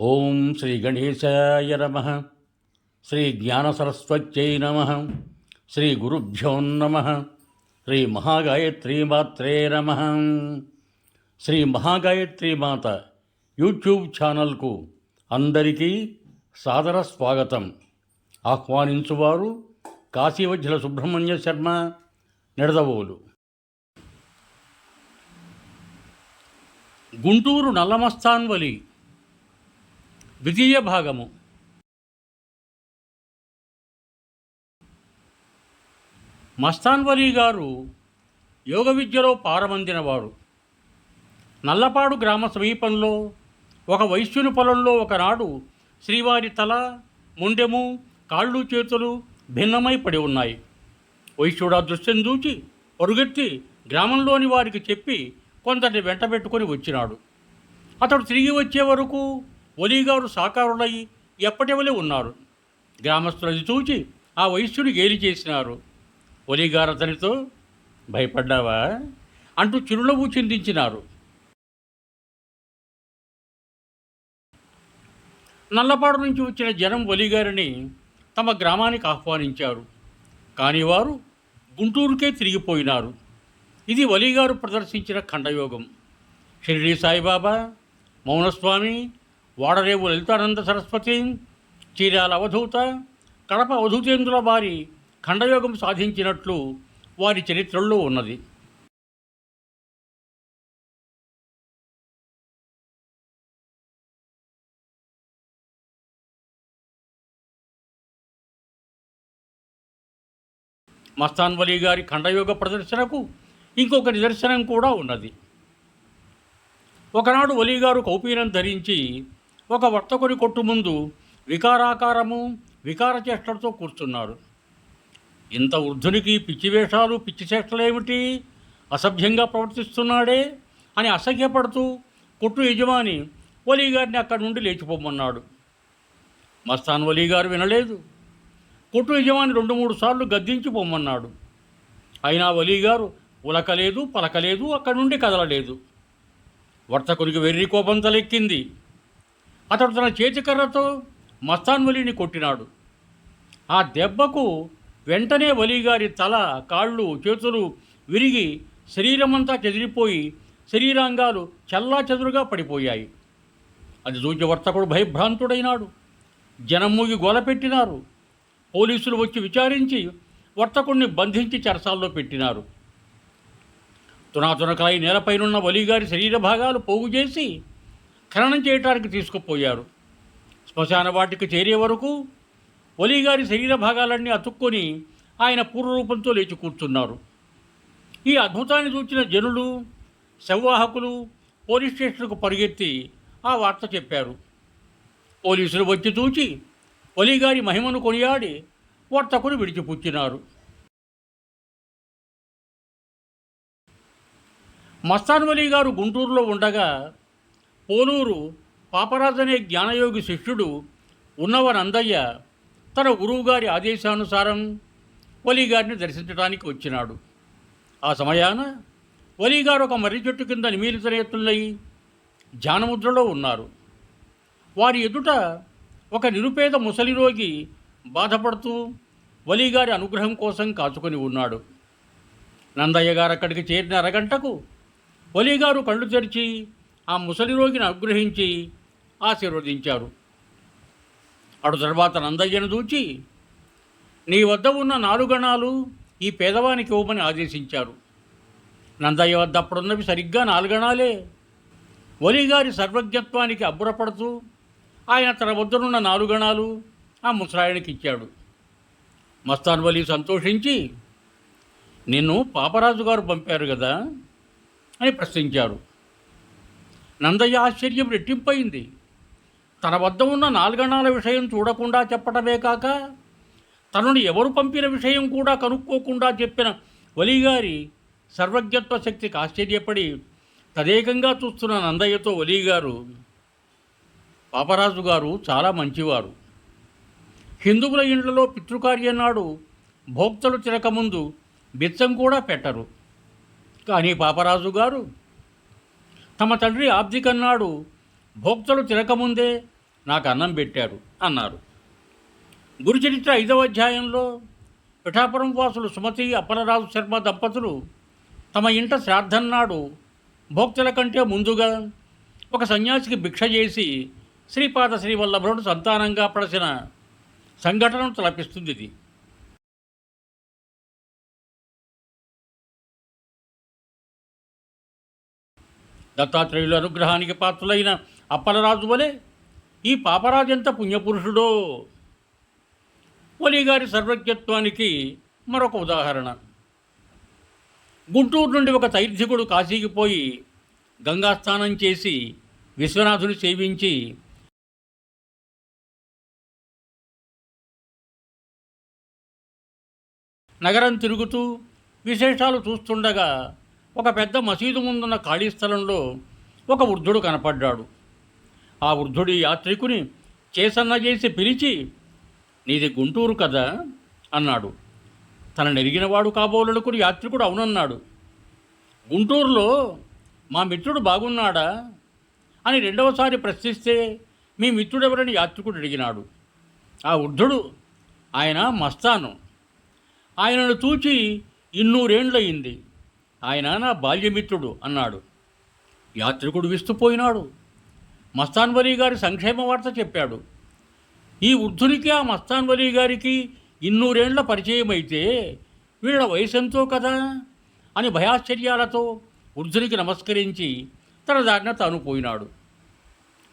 ఓం శ్రీ గణేశాయ నమ. శ్రీ జ్ఞానసరస్వత్యై నమ. శ్రీ గురుభ్యో నమ. శ్రీ మహాగాయత్రీమాత్రే నమ. శ్రీ మహాగాయత్రి మాత యూట్యూబ్ ఛానల్కు అందరికీ సాదర స్వాగతం. ఆహ్వానించువారు కాశీవజ్జల సుబ్రహ్మణ్య శర్మ నిడదవోలు. గుంటూరు నల్లమస్తాన్వలి ద్వితీయ భాగము. మస్తాన్వలి గారు యోగ విద్యలో పారమందినవారు. నల్లపాడు గ్రామ సమీపంలో ఒక వైశ్యుని పొలంలో ఒకనాడు శ్రీవారి తల ముండెము కాళ్ళు చేతులు భిన్నమై పడి ఉన్నాయి. వైశ్యుడు ఆ దృశ్యం చూచి పరుగెత్తి గ్రామంలోని వారికి చెప్పి కొందరిని వెంటబెట్టుకొని వచ్చినాడు. అతడు తిరిగి వచ్చే వరకు ఒలిగారు సాకారులై ఎప్పటివలే ఉన్నారు? గ్రామస్తులు అది చూచి ఆ వైశ్యుని గేలి చేసినారు. ఒలిగారు అతనితో భయపడ్డావా? అంటూ చిరునవ్వు చిందించినారు. నల్లపాడు నుంచి వచ్చిన జనం ఒలిగారిని తమ గ్రామానికి ఆహ్వానించారు. కానీ వారు గుంటూరుకే తిరిగిపోయినారు. ఇది వలిగారు ప్రదర్శించిన ఖండయోగం. షిరిడి సాయిబాబా మౌనస్వామి వాడరేవు లలితానంద సరస్వతి చీరాల అవధూత కడప అవధూతేంద్రుల వారి ఖండయోగం సాధించినట్లు వారి చరిత్రల్లో ఉన్నది. మస్తాన్వలి గారి ఖండయోగ ప్రదర్శనకు ఇంకొక నిదర్శనం కూడా ఉన్నది. ఒకనాడు వలీగారు కౌపీనం ధరించి ఒక వర్తకుని కొట్టు ముందు వికారాకారము వికార చేష్టలతో కూర్చున్నారు. ఇంత వృద్ధునికి పిచ్చి వేషాలు పిచ్చి చేష్టలేమిటి అసభ్యంగా ప్రవర్తిస్తున్నాడే అని అసహ్యపడుతూ కొట్టు యజమాని వలీగారిని అక్కడి నుండి లేచిపోమన్నాడు. మస్తాన్ వలీగారు వినలేదు. కొట్టు యజమాని రెండు మూడు సార్లు గద్దించి పొమ్మన్నాడు అయినా వలీగారు ఉలకలేదు పలకలేదు అక్కడి నుండి కదలలేదు. వర్తకునికి వెర్రి కోపం తలెక్కింది. అతడు తన చేతికర్రతో మస్తాన్ వలీని కొట్టినాడు. ఆ దెబ్బకు వెంటనే వలీగారి తల కాళ్ళు చేతులు విరిగి శరీరమంతా చెదిరిపోయి శరీరాంగాలు చల్లా చెదురుగా పడిపోయాయి. అది చూచి వర్తకుడు భయభ్రాంతుడైనాడు. జనం మూగి గోలపెట్టినారు పోలీసులు వచ్చి విచారించి వర్తకుడిని బంధించి చెరసాల్లో పెట్టినారు. తునాతునకలై నేలపైనున్న వలిగారి శరీర భాగాలు పోగు చేసి ఖననం చేయటానికి తీసుకుపోయారు. శ్మశాన వాటికి చేరే వరకు ఒలిగారి శరీర భాగాలన్నీ అతుక్కొని ఆయన పూర్వరూపంతో లేచి కూర్చున్నారు. ఈ అద్భుతాన్ని చూచిన జనులు శవవాహకులు పోలీస్ స్టేషన్కు పరిగెత్తి ఆ వార్త చెప్పారు. పోలీసులు వచ్చి చూచి ఒలిగారి మహిమను కొనియాడి వర్తకుని విడిచిపుచ్చినారు. మస్తాన్ వలీ గారు గుంటూరులో ఉండగా పోలూరు పాపరాజనే జ్ఞానయోగి శిష్యుడు ఉన్నవనందయ్య తన గురువుగారి ఆదేశానుసారం వలీగారిని దర్శించడానికి వచ్చినాడు. ఆ సమయాన వలీగారు ఒక మర్రి చెట్టు కింద నిమీలితనేతులై ధ్యానముద్రలో ఉన్నారు. వారి ఎదుట ఒక నిరుపేద ముసలి రోగి బాధపడుతూ వలీగారి అనుగ్రహం కోసం కాచుకొని ఉన్నాడు. నందయ్య గారు అక్కడికి చేరిన అరగంటకు వలీగారు కళ్ళు తెరిచి ఆ ముసలి రోగిని అనుగ్రహించి ఆశీర్వదించారు. అటు తర్వాత నందయ్యను దూచి నీ వద్ద ఉన్న నాలుగణాలు ఈ పేదవానికి ఇవ్వమని ఆదేశించారు. నందయ్య వద్ద అప్పుడున్నవి సరిగ్గా నాలుగణాలే వలిగారి సర్వజ్ఞత్వానికి అబ్బురపడుతూ ఆయన తన వద్దనున్న నాలుగణాలు ఆ ముసలాయనకి ఇచ్చాడు. మస్తాన్ వలి సంతోషించి నిన్ను పాపరాజు గారు పంపారు కదా అని ప్రశ్నించారు. నందయ్య ఆశ్చర్యం రెట్టింపయింది. తన వద్ద ఉన్న నాలుగణాల విషయం చూడకుండా చెప్పటమే కాక తనను ఎవరు పంపిన విషయం కూడా కనుక్కోకుండా చెప్పిన వలీగారి సర్వజ్ఞత్వ శక్తికి ఆశ్చర్యపడి తదేకంగా చూస్తున్న నందయ్యతో వలీగారు పాపరాజు గారు చాలా మంచివారు. హిందువుల ఇండ్లలో పితృకార్యం నాడు భోక్తలు తినకముందు బిచ్చం కూడా పెట్టరు. కానీ పాపరాజు గారు తమ తండ్రి ఆబ్దికన్నాడు భోక్తలు తినకముందే నాకు అన్నం పెట్టారు అన్నారు. గురుచరిత్ర ఐదవ అధ్యాయంలో పిఠాపురం వాసులు సుమతి అప్పలరాజు శర్మ దంపతులు తమ ఇంట శ్రాద్ధం నాడు భోక్తుల కంటే ముందుగా ఒక సన్యాసికి భిక్ష చేసి శ్రీపాద శ్రీవల్లభుడు సంతానంగా పడసిన సంఘటనను తలపిస్తుంది ఇది. దత్తాత్రేయుల అనుగ్రహానికి పాత్రులైన అప్పలరాజు వలె ఈ పాపరాజు ఎంత పుణ్యపురుషుడో. వలిగారి సర్వజ్ఞత్వానికి మరొక ఉదాహరణ. గుంటూరు నుండి ఒక తైర్ధికుడు కాశీకి పోయి గంగాస్నానం చేసి విశ్వనాథుని సేవించి నగరం తిరుగుతూ విశేషాలు చూస్తుండగా ఒక పెద్ద మసీదు ముందున్న ఖాళీ స్థలంలో ఒక వృద్ధుడు కనపడ్డాడు. ఆ వృద్ధుడి యాత్రికుని చేసన్న చేసి పిలిచి నీది గుంటూరు కదా? అన్నాడు. తన నెరిగినవాడు కాబోలడుకుని యాత్రికుడు అవునన్నాడు. గుంటూరులో మా మిత్రుడు బాగున్నాడా? అని రెండవసారి ప్రశ్నిస్తే మీ మిత్రుడెవరని యాత్రికుడు అడిగినాడు. ఆ వృద్ధుడు ఆయన మస్తాను. ఆయనను చూచి ఇన్నూరేండ్లయింది. ఆయన నా బాల్యమిత్రుడు అన్నాడు. యాత్రికుడు విస్తుపోయినాడు. మస్తాన్ వలీ గారి సంక్షేమ వార్త చెప్పాడు. ఈ వృద్ధునికి ఆ మస్తాన్ వలీ గారికి ఇన్నూరేండ్ల పరిచయం అయితే వీళ్ళ వయసెంతో కదా? అని భయాశ్చర్యాలతో వృద్ధునికి నమస్కరించి తన దారిన తాను పోయినాడు.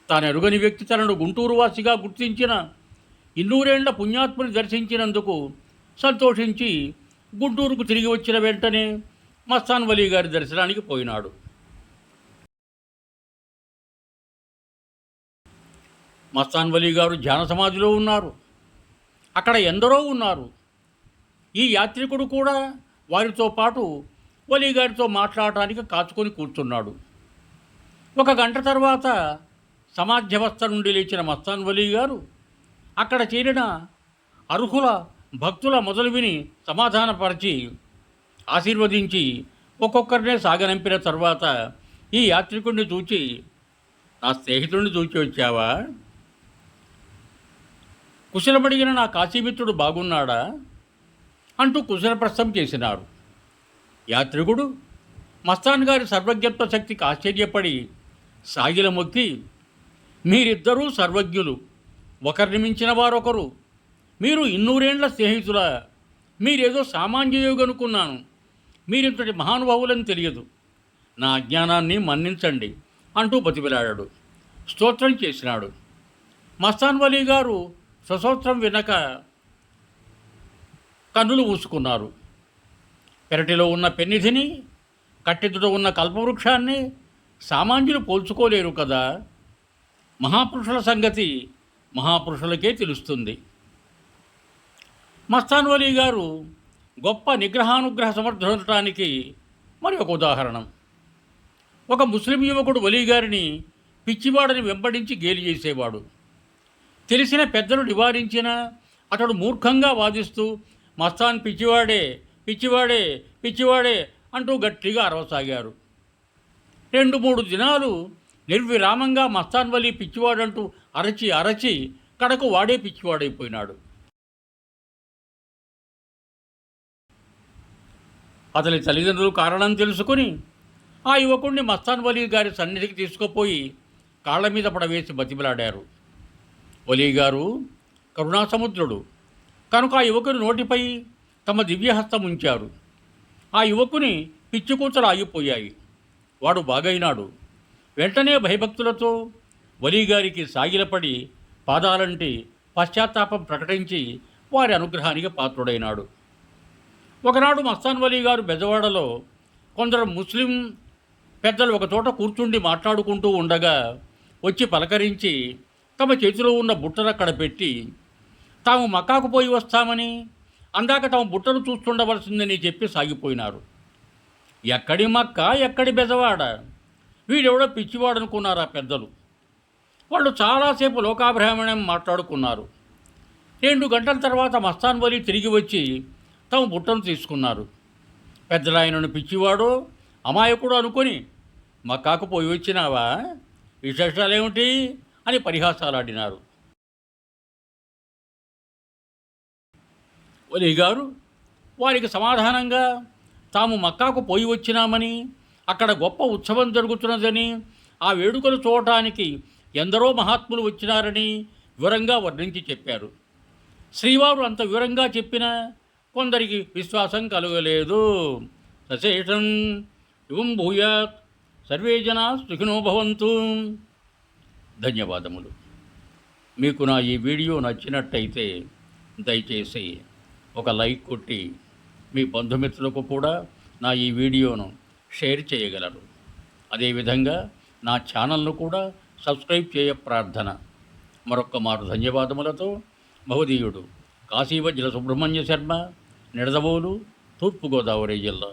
తాను ఎరుగని వ్యక్తి తనను గుంటూరు వాసిగా గుర్తించిన ఇన్నూరేండ్ల పుణ్యాత్ముని దర్శించినందుకు సంతోషించి గుంటూరుకు తిరిగి వచ్చిన వెంటనే మస్తాన్ వలీ గారి దర్శనానికి పోయినాడు. మస్తాన్ వలీ గారు ధ్యాన సమాధిలో ఉన్నారు. అక్కడ ఎందరో ఉన్నారు. ఈ యాత్రికుడు కూడా వారితో పాటు వలీ గారితో మాట్లాడటానికి కాచుకొని కూర్చున్నాడు. ఒక గంట తర్వాత సమాధ్యవస్థ నుండి లేచిన మస్తాన్ వలీ గారు అక్కడ చేరిన అర్హుల భక్తుల మొదలు విని సమాధానపరిచి ఆశీర్వదించి ఒక్కొక్కరినే సాగనంపిన తర్వాత ఈ యాత్రికుడిని చూచి నా స్నేహితుడిని చూచి వచ్చావా? కుశలమడిగిన నా కాశీమిత్రుడు బాగున్నాడా? అంటూ కుశలప్రస్థం చేసినాడు యాత్రికుడు మస్తాన్ గారి సర్వజ్ఞత్వ శక్తికి ఆశ్చర్యపడి సాగిల మొక్కి మీరిద్దరూ సర్వజ్ఞులు. ఒకరిని మించిన వారొకరు. మీరు ఇన్నూరేండ్ల స్నేహితుల. మీరేదో సామాన్యయోగి మీరు మీరింతటి మహానుభావులని తెలియదు. నా అజ్ఞానాన్ని మన్నించండి అంటూ బతిమిలాడాడు. స్తోత్రం చేసినాడు. మస్తాన్ వలీ గారు సశోత్రం వినక కన్నులు మూసుకున్నారు. పెరటిలో ఉన్న పెన్నిధిని కట్టెదుట ఉన్న కల్పవృక్షాన్ని సామాన్యులు పోల్చుకోలేరు కదా. మహాపురుషుల సంగతి మహాపురుషులకే తెలుస్తుంది. మస్తాన్ వలీ గారు గొప్ప నిగ్రహానుగ్రహ సమర్థించడానికి మరి ఒక ఉదాహరణ. ఒక ముస్లిం యువకుడు వలీగారిని పిచ్చివాడని వెంబడించి గేలి చేసేవాడు. తెలిసిన పెద్దలు నివారించిన అతడు మూర్ఖంగా వాదిస్తూ మస్తాన్ పిచ్చివాడే పిచ్చివాడే పిచ్చివాడే అంటూ గట్టిగా అరవసాగారు. రెండు మూడు దినాలు నిర్విరామంగా మస్తాన్ వలీ పిచ్చివాడంటూ అరచి అరచి కడకు వాడే పిచ్చివాడైపోయినాడు. అతని తల్లిదండ్రులు కారణం తెలుసుకుని ఆ యువకుడిని మస్తాన్ వలీ గారి సన్నిధికి తీసుకుపోయి కాళ్ళ మీద పడవేసి బతిమలాడారు. వలీ గారు కరుణాసముద్రుడు. కనుక ఆ యువకుని నోటిపై తమ దివ్యహస్తం ఉంచారు. ఆ యువకుని పిచ్చికూతలు ఆగిపోయాయి. వాడు బాగైనాడు. వెంటనే భయభక్తులతో వలీగారికి సాగిలపడి పాదాలంటి పశ్చాత్తాపం ప్రకటించి వారి అనుగ్రహానికి పాత్రుడైనాడు. ఒకనాడు మస్తాన్ వలీ గారు బెజవాడలో కొందరు ముస్లిం పెద్దలు ఒక చోట కూర్చుండి మాట్లాడుకుంటూ ఉండగా వచ్చి పలకరించి తమ చేతిలో ఉన్న బుట్టలు అక్కడ పెట్టి తాము మక్కాకు పోయి వస్తామని అందాక తాము బుట్టను చూస్తుండవలసిందని చెప్పి సాగిపోయినారు. ఎక్కడి మక్క ఎక్కడి బెజవాడ? వీడెవడో పిచ్చివాడు అనుకున్నారు ఆ పెద్దలు. వాళ్ళు చాలాసేపు లోకాబ్రాహ్మణం మాట్లాడుకున్నారు. రెండు గంటల తర్వాత మస్తాన్ వలి తిరిగి వచ్చి తమ బుట్టను తీసుకున్నారు. పెద్దలాయనను పిచ్చివాడు అమాయకుడు అనుకొని మా కాకపోయి వచ్చినావా? విశేషాలేమిటి? అని పరిహాసాలాడినారు. ఒలి గారు వారికి సమాధానంగా తాము మక్కాకు పోయి వచ్చినామని అక్కడ గొప్ప ఉత్సవం జరుగుతున్నదని ఆ వేడుకలు చూడటానికి ఎందరో మహాత్ములు వచ్చినారని వివరంగా వర్ణించి చెప్పారు. శ్రీవారు అంత వివరంగా చెప్పినా కొందరికి విశ్వాసం కలగలేదు. సశేషం ఇవం భూయాత్ సర్వే జనా సుఖినో భవంతు. ధన్యవాదములు. మీకు నా ఈ వీడియో నచ్చినట్టయితే దయచేసి ఒక లైక్ కొట్టి మీ బంధుమిత్రులకు కూడా నా ఈ వీడియోను షేర్ చేయగలరు. అదేవిధంగా నా ఛానల్ను కూడా సబ్స్క్రైబ్ చేయ ప్రార్థన. మరొక్క మారు ధన్యవాదములతో మహోదీయుడు కాశీవజ్ర సుబ్రహ్మణ్య శర్మ నిడదవోలు తూర్పుగోదావరి జిల్లా.